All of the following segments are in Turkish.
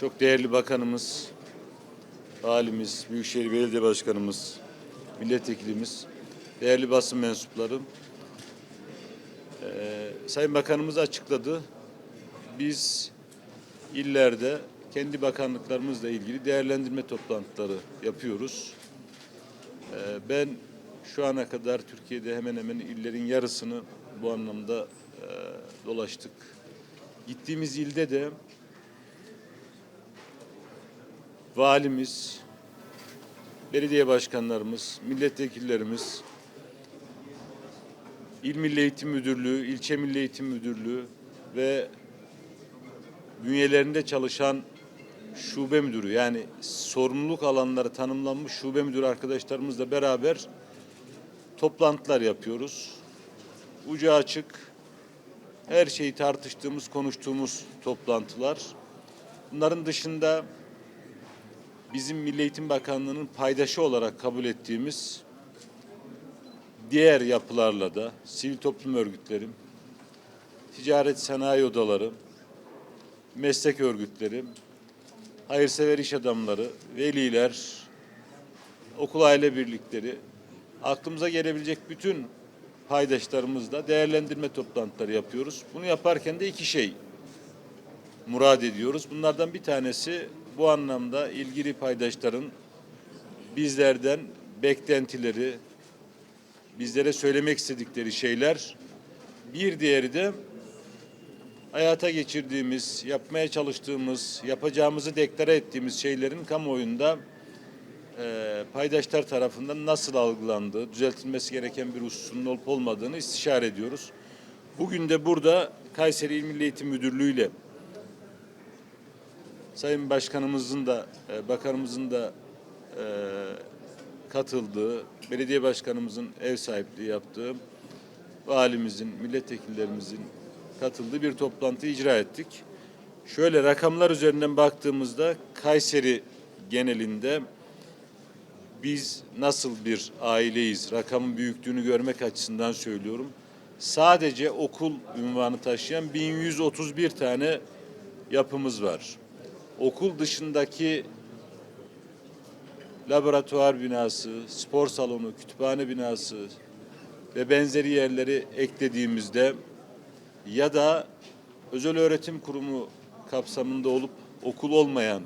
Çok değerli bakanımız, valimiz, Büyükşehir Belediye Başkanımız, milletvekilimiz, değerli basın mensupları. Ee, Sayın Bakanımız açıkladı. Biz illerde kendi bakanlıklarımızla ilgili değerlendirme toplantıları yapıyoruz. Ee, ben şu ana kadar Türkiye'de hemen hemen illerin yarısını bu anlamda e, dolaştık. Gittiğimiz ilde de valimiz, belediye başkanlarımız, milletvekillerimiz, İl Milli Eğitim Müdürlüğü, İlçe Milli Eğitim Müdürlüğü ve bünyelerinde çalışan şube müdürü yani sorumluluk alanları tanımlanmış şube müdürü arkadaşlarımızla beraber toplantılar yapıyoruz. Ucu açık, her şeyi tartıştığımız, konuştuğumuz toplantılar. Bunların dışında bizim Milli Eğitim Bakanlığı'nın paydaşı olarak kabul ettiğimiz diğer yapılarla da sivil toplum örgütleri, ticaret sanayi odaları, meslek örgütleri, hayırsever iş adamları, veliler, okul aile birlikleri, aklımıza gelebilecek bütün paydaşlarımızla değerlendirme toplantıları yapıyoruz. Bunu yaparken de iki şey murad ediyoruz. Bunlardan bir tanesi bu anlamda ilgili paydaşların bizlerden beklentileri, bizlere söylemek istedikleri şeyler. Bir diğeri de hayata geçirdiğimiz, yapmaya çalıştığımız, yapacağımızı deklare ettiğimiz şeylerin kamuoyunda e, paydaşlar tarafından nasıl algılandığı, düzeltilmesi gereken bir hususunun olup olmadığını istişare ediyoruz. Bugün de burada Kayseri İl Milli Eğitim Müdürlüğü ile Sayın Başkanımızın da, e, Bakanımızın da e, katıldığı, belediye başkanımızın ev sahipliği yaptığı, valimizin, milletvekillerimizin katıldığı bir toplantı icra ettik. Şöyle rakamlar üzerinden baktığımızda Kayseri genelinde biz nasıl bir aileyiz, rakamın büyüklüğünü görmek açısından söylüyorum. Sadece okul ünvanı taşıyan 1131 tane yapımız var. Okul dışındaki laboratuvar binası, spor salonu, kütüphane binası ve benzeri yerleri eklediğimizde ya da özel öğretim kurumu kapsamında olup okul olmayan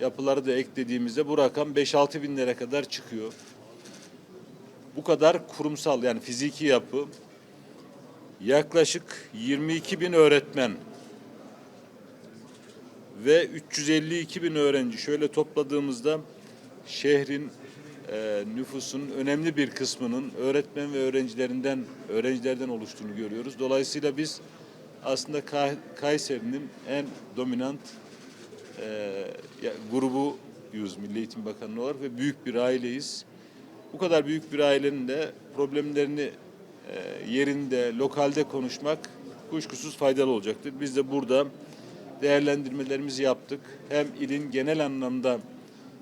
yapıları da eklediğimizde bu rakam 5-6 binlere kadar çıkıyor. Bu kadar kurumsal yani fiziki yapı yaklaşık 22 bin öğretmen ve 352 bin öğrenci şöyle topladığımızda şehrin e, nüfusun önemli bir kısmının öğretmen ve öğrencilerinden öğrencilerden oluştuğunu görüyoruz. Dolayısıyla biz aslında Kay- Kayseri'nin en dominant e, ya- grubuyuz Milli Eğitim Bakanlığı olarak ve büyük bir aileyiz. Bu kadar büyük bir ailenin de problemlerini e, yerinde, lokalde konuşmak kuşkusuz faydalı olacaktır. Biz de burada değerlendirmelerimizi yaptık. Hem ilin genel anlamda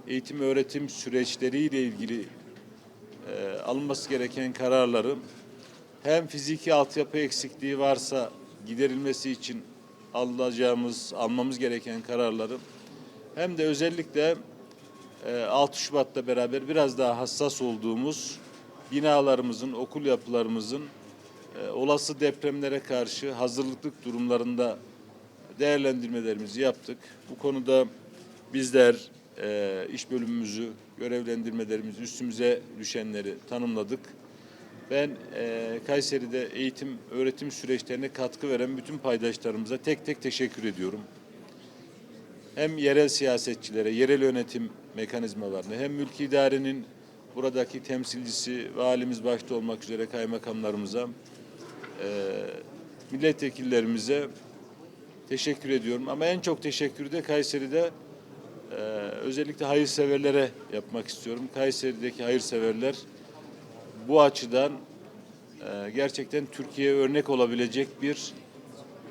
eğitim öğretim süreçleriyle ilgili e, alınması gereken kararları hem fiziki altyapı eksikliği varsa giderilmesi için alacağımız, almamız gereken kararları hem de özellikle e, 6 Şubat'la beraber biraz daha hassas olduğumuz binalarımızın, okul yapılarımızın e, olası depremlere karşı hazırlıklık durumlarında değerlendirmelerimizi yaptık. Bu konuda bizler e, iş bölümümüzü, görevlendirmelerimizi, üstümüze düşenleri tanımladık. Ben e, Kayseri'de eğitim, öğretim süreçlerine katkı veren bütün paydaşlarımıza tek tek teşekkür ediyorum. Hem yerel siyasetçilere, yerel yönetim mekanizmalarına, hem mülki idarenin buradaki temsilcisi, valimiz başta olmak üzere kaymakamlarımıza, e, milletvekillerimize teşekkür ediyorum. Ama en çok teşekkürü de Kayseri'de e, özellikle hayırseverlere yapmak istiyorum. Kayseri'deki hayırseverler bu açıdan e, gerçekten Türkiye'ye örnek olabilecek bir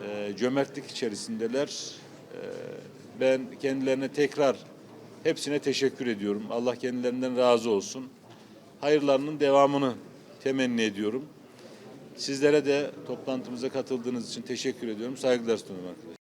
e, cömertlik içerisindeler. E, ben kendilerine tekrar hepsine teşekkür ediyorum. Allah kendilerinden razı olsun. Hayırlarının devamını temenni ediyorum. Sizlere de toplantımıza katıldığınız için teşekkür ediyorum. Saygılar sunuyorum arkadaşlar.